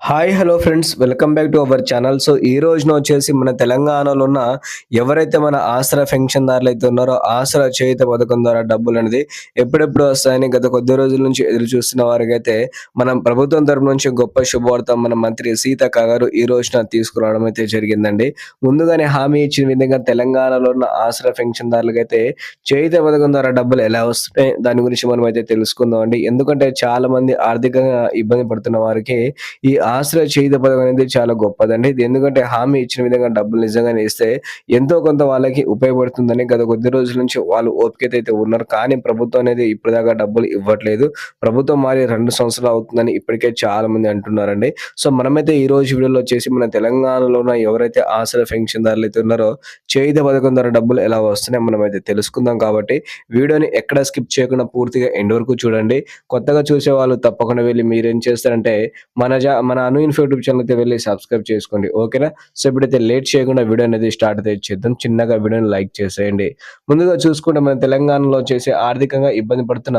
Hi hello friends welcome back to our channel so ఈ రోజున వచ్చేసి మన తెలంగాణలో ఉన్న ఎవరైతే మన ఆసరా పెన్షన్దారులు అయితే ఉన్నారో ఆసరా చేయుత పథకం ద్వారా డబ్బులు అనేది ఎప్పుడెప్పుడు వస్తాయని గత కొద్ది రోజుల నుంచి ఎదురు చూస్తున్న వారికి అయితే మనం ప్రభుత్వం తరపు నుంచి గొప్ప శుభవార్త మన మంత్రి సీతక్క గారు ఈ రోజున తీసుకురావడం అయితే జరిగిందండి. ముందుగానే హామీ ఇచ్చిన విధంగా తెలంగాణలో ఉన్న ఆసరా పెన్షన్దారులకు అయితే చేయుత పథకం ద్వారా డబ్బులు ఎలా వస్తున్నాయి దాని గురించి మనం అయితే తెలుసుకుందాం అండి ఎందుకంటే చాలా మంది ఆర్థికంగా ఇబ్బంది పడుతున్న వారికి ఈ ఆశ్రయ చేయుత పథకం అనేది చాలా గొప్పదండి. ఇది ఎందుకంటే హామీ ఇచ్చిన విధంగా డబ్బులు నిజంగానే ఇస్తే ఎంతో కొంత వాళ్ళకి ఉపయోగపడుతుందని గత కొద్ది రోజుల నుంచి వాళ్ళు ఓపికత అయితే ఉన్నారు. కానీ ప్రభుత్వం అనేది ఇప్పటిదాకా డబ్బులు ఇవ్వట్లేదు. ప్రభుత్వం మారి రెండు సంవత్సరాలు అవుతుందని ఇప్పటికే చాలా మంది అంటున్నారండి. సో మనమైతే ఈ రోజు వీడియోలో వచ్చేసి మన తెలంగాణలో ఉన్న ఎవరైతే ఆశ్రయ పెన్షన్దారులు అయితే ఉన్నారో చేయుత పథకం ద్వారా డబ్బులు ఎలా వస్తున్నాయో మనం అయితే తెలుసుకుందాం కాబట్టి వీడియోని ఎక్కడ స్కిప్ చేయకుండా పూర్తిగా ఎండ్ వరకు చూడండి. కొత్తగా చూసే వాళ్ళు తప్పకుండా వెళ్ళి మీరు ఏం చేస్తారంటే మన జా మన అను ఇన్ఫో యూట్యూబ్ ఛానల్ అయితే వెళ్ళి సబ్స్క్రైబ్ చేసుకోండి ఓకేనా? సో ఇప్పుడైతే లేట్ చేయకుండా వీడియో అనేది స్టార్ట్ అయితే చేద్దాం. చిన్నగా వీడియోని లైక్ చేసేయండి. ముందుగా చూసుకుంటే మన తెలంగాణలో చేసే ఆర్థికంగా ఇబ్బంది పడుతున్న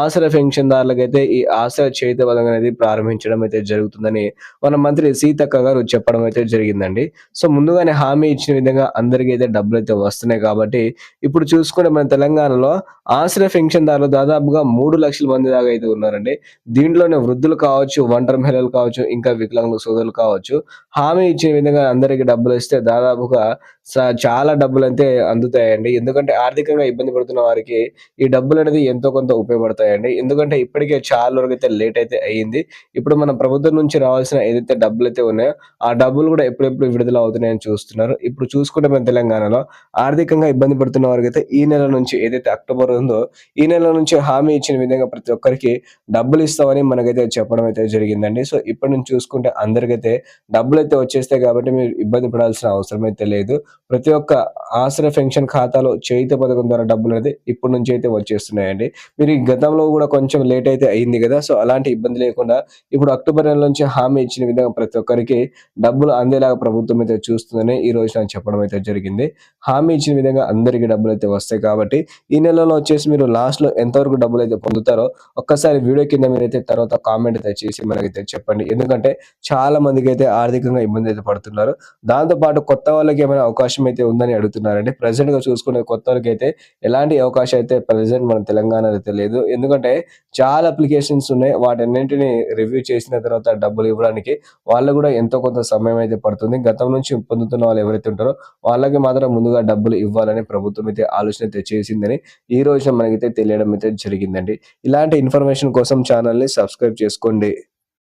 ఆసరా పెన్షన్దారులకైతే ఈ ఆసరా చేత పథకం అనేది ప్రారంభించడం అయితే జరుగుతుందని మన మంత్రి సీతక్క గారు చెప్పడం అయితే జరిగిందండి. సో ముందుగానే హామీ ఇచ్చిన విధంగా అందరికీ అయితే డబ్బులు అయితే వస్తున్నాయి కాబట్టి ఇప్పుడు చూసుకుంటే మన తెలంగాణలో ఆశ్రయ పెన్షన్దారులు దాదాపుగా మూడు లక్షల మంది దాకా అయితే ఉన్నారండి. దీంట్లోనే వృద్ధులు కావచ్చు ఒంటరి మహిళలు కావచ్చు ఇంకా వికలాంగుల సోదరులు కావచ్చు. హామీ ఇచ్చిన విధంగా అందరికి డబ్బులు ఇస్తే దాదాపుగా చాలా డబ్బులు అయితే అందుతాయండి. ఎందుకంటే ఆర్థికంగా ఇబ్బంది పడుతున్న వారికి ఈ డబ్బులు అనేది ఎంతో కొంత ఉపయోగపడతాయండి. ఎందుకంటే ఇప్పటికే చాలా వరకు అయితే లేట్ అయితే అయ్యింది. ఇప్పుడు మన ప్రభుత్వం నుంచి రావాల్సిన ఏదైతే డబ్బులు అయితే ఉన్నాయో ఆ డబ్బులు కూడా ఎప్పుడెప్పుడు విడుదల అవుతున్నాయని చూస్తున్నారు. ఇప్పుడు చూసుకుంటే మన తెలంగాణలో ఆర్థికంగా ఇబ్బంది పడుతున్న వారికి అయితే ఈ నెల నుంచి ఏదైతే అక్టోబర్ ఉందో ఈ నెల నుంచి హామీ ఇచ్చిన విధంగా ప్రతి ఒక్కరికి డబ్బులు ఇస్తామని మనకైతే చెప్పడం అయితే జరిగిందండి. సో ఇప్పటి నుంచి చూసుకుంటే అందరికైతే డబ్బులు అయితే వచ్చేస్తాయి కాబట్టి మీరు ఇబ్బంది పడాల్సిన అవసరం అయితే లేదు. ప్రతి ఒక్క ఆశ్రయ పెన్షన్ ఖాతాలో చేయిత పథకం ద్వారా డబ్బులు అనేది ఇప్పటి నుంచి అయితే వచ్చేస్తున్నాయండి. మీరు ఈ గతంలో కూడా కొంచెం లేట్ అయితే అయింది కదా సో అలాంటి ఇబ్బంది లేకుండా ఇప్పుడు అక్టోబర్ నెల నుంచి హామీ ఇచ్చిన విధంగా ప్రతి ఒక్కరికి డబ్బులు అందేలాగా ప్రభుత్వం అయితే చూస్తుందని ఈ రోజు నాకు చెప్పడం అయితే జరిగింది. హామీ ఇచ్చిన విధంగా అందరికీ డబ్బులు అయితే వస్తాయి కాబట్టి ఈ నెలలో వచ్చేసి మీరు లాస్ట్లో ఎంతవరకు డబ్బులు అయితే పొందుతారో ఒక్కసారి వీడియో కింద మీరైతే తర్వాత కామెంట్ అయితే చేసి మనకైతే చెప్పండి. ఎందుకంటే చాలా మందికి అయితే ఆర్థికంగా ఇబ్బంది అయితే పడుతున్నారు. దాంతో పాటు కొత్త వాళ్ళకి ఏమైనా అవకాశం అయితే ఉందని అడుగుతున్నారండి. ప్రజెంట్గా చూసుకునే కొత్త వాళ్ళకి అయితే ఎలాంటి అవకాశం అయితే ప్రజెంట్ మన తెలంగాణలో అయితే లేదు. ఎందుకంటే చాలా అప్లికేషన్స్ ఉన్నాయి. వాటన్నింటిని రివ్యూ చేసిన తర్వాత డబ్బులు ఇవ్వడానికి వాళ్ళు కూడా ఎంతో కొంత సమయం అయితే పడుతుంది. గతం నుంచి పొందుతున్న వాళ్ళు ఎవరైతే ఉంటారో వాళ్ళకి మాత్రం ముందుగా డబ్బులు ఇవ్వాలని ప్రభుత్వం అయితే ఆలోచన అయితే చేసిందని ఈ రోజున మనకైతే తెలియడం అయితే జరిగిందండి. ఇలాంటి ఇన్ఫర్మేషన్ కోసం ఛానల్ని సబ్స్క్రైబ్ చేసుకోండి.